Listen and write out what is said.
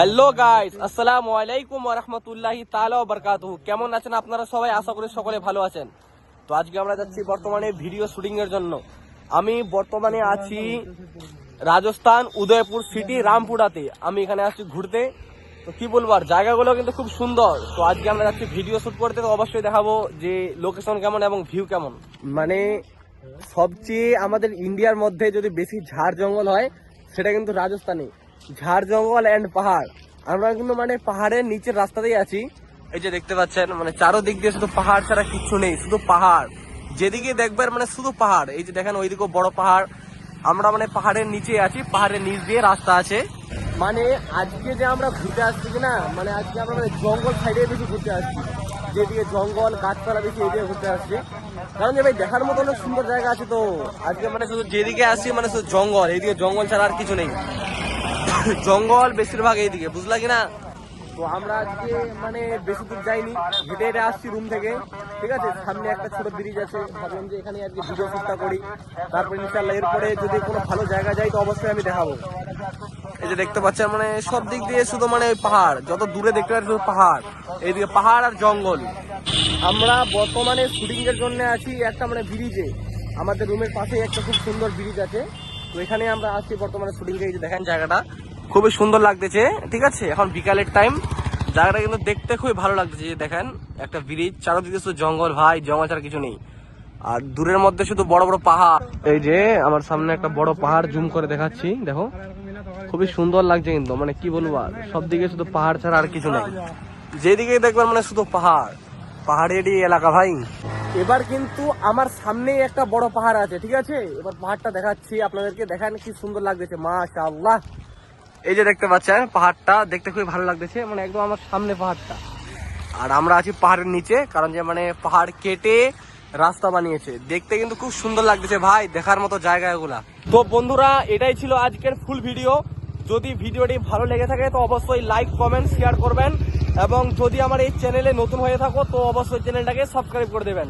Hello guys আসসালামু আলাইকুম রাহমাতুল্লাহি তাআলা ওয়া বারাকাতুহু কেমন আছেন আপনারা সবাই? আশা করি সকলে ভালো আছেন। তো আজকে আমরা যাচ্ছি বর্তমানে ভিডিও শুটিং এর জন্য। আমি বর্তমানে আছি রাজস্থান, উদয়পুর সিটি রামপুরাতে। আমি এখানে আসছি ঘুরতে। তো কি বলব, আর জায়গাগুলো কিন্তু খুব সুন্দর। তো আজকে আমরা যাচ্ছি ভিডিও শুট করতে। তো অবশ্যই দেখাবো যে লোকেশন কেমন এবং ভিউ কেমন। মানে সবচেয়ে আমাদের ইন্ডিয়ার মধ্যে যদি বেশি ঝাড় জঙ্গল হয়, সেটা কিন্তু রাজস্থানে ঝাড় জঙ্গল এন্ড পাহাড়। আমরা কিন্তু মানে পাহাড়ের নিচের রাস্তাতেই আছি। এই যে দেখতে পাচ্ছেন মানে চারোদিক দিয়ে শুধু পাহাড় ছাড়া কিচ্ছু নেই, শুধু পাহাড়। যেদিকে দেখবেন মানে শুধু পাহাড়। এই যে দেখেন, ওইদিকেও বড় পাহাড়। আমরা মানে পাহাড়ের নিচে আছি, পাহাড়ের নিচ দিয়ে রাস্তা আছে। মানে আজকে যে আমরা ঘুরতে আসছি কি না মানে আজকে আমরা মানে জঙ্গল সাইডে বেশি ঘুরতে আসছি। যেদিকে জঙ্গল, গাছপালা বেশি এদিকে ঘুরতে আসছি। কারণ যে ভাই, দেখার মতো অনেক সুন্দর জায়গা আছে তো। আজকে মানে শুধু যেদিকে আসছি মানে শুধু জঙ্গল, এইদিকে জঙ্গল ছাড়া আর কিছু নেই। জঙ্গল বেশিরভাগ এইদিকে বুঝলা কি না তো আমরা আজকে মানে বেশি দূর যাইনি হেঁটে হেঁটে আসছি রুম থেকে ঠিক আছে? সামনে একটা ছোট ব্রিজ আছে ভাবলাম যে এখানে আজকে ভিডিও শুটটা করি। তারপরে ইনশাল্লাহ এরপরে যদি কোনো ভালো জায়গা যাই তো অবশ্যই আমি দেখাবো। এই যে দেখতে পাচ্ছেন মানে সব দিক দিয়ে শুধু মানে ওই পাহাড় যত দূরে দেখতে পাচ্ছি শুধু পাহাড় এইদিকে পাহাড় আর জঙ্গল। আমরা বর্তমানে শুটিং এর জন্য আছি একটা মানে ব্রিজে আমাদের রুমের পাশেই একটা খুব সুন্দর ব্রিজ আছে। তো এখানে আমরা আসছি বর্তমানে শুটিং এই যে দেখেন জায়গাটা। খুবই সুন্দর লাগতেছে, ঠিক আছে? এখন বিকালের টাইম জায়গাটা কিন্তু দেখতে খুবই ভালো লাগতেছে, যে দেখেন, একটা ব্রিজ চারোদিকে শুধু জঙ্গল, ভাই, জঙ্গল ছাড়া কিছু নেই। আর দূরের মধ্যে শুধু বড় বড় পাহাড়। এই যে, আমার সামনে একটা বড় পাহাড় জুম করে দেখাচ্ছি, দেখো। খুবই সুন্দর লাগছে কিন্তু মানে কি বলব আর, সব দিকে শুধু পাহাড় ছাড়া আর কিছু নেই। যেদিকে দেখবেন মানে শুধু পাহাড়, পাহাড়েরই এলাকা, ভাই। এবার কিন্তু আমার সামনেই একটা বড় পাহাড় আছে, ঠিক আছে? এবার পাহাড়টা দেখাচ্ছি, আপনাদেরকে দেখান কি সুন্দর লাগতেছে, মাশাআল্লাহ। এই যে দেখতে পাচ্ছেন, পাহাড়টা দেখতে খুবই ভালো লাগতেছে মানে একদম আমার সামনে পাহাড়টা। আর আমরা আছি পাহাড়ের নিচে, কারণ যে মানে পাহাড় কেটে রাস্তা বানিয়েছে। দেখতে কিন্তু খুব সুন্দর লাগতেছে ভাই, দেখার মতো জায়গা এগুলা তো বন্ধুরা, এটাই ছিল আজকের ফুল ভিডিও যদি ভিডিওটি ভালো লেগে থাকে, তো অবশ্যই লাইক কমেন্ট শেয়ার করবেন। এবং যদি আমার এই চ্যানেলে নতুন হয়ে থাকো, তো অবশ্যই চ্যানেলটাকে সাবস্ক্রাইব করে দেবেন।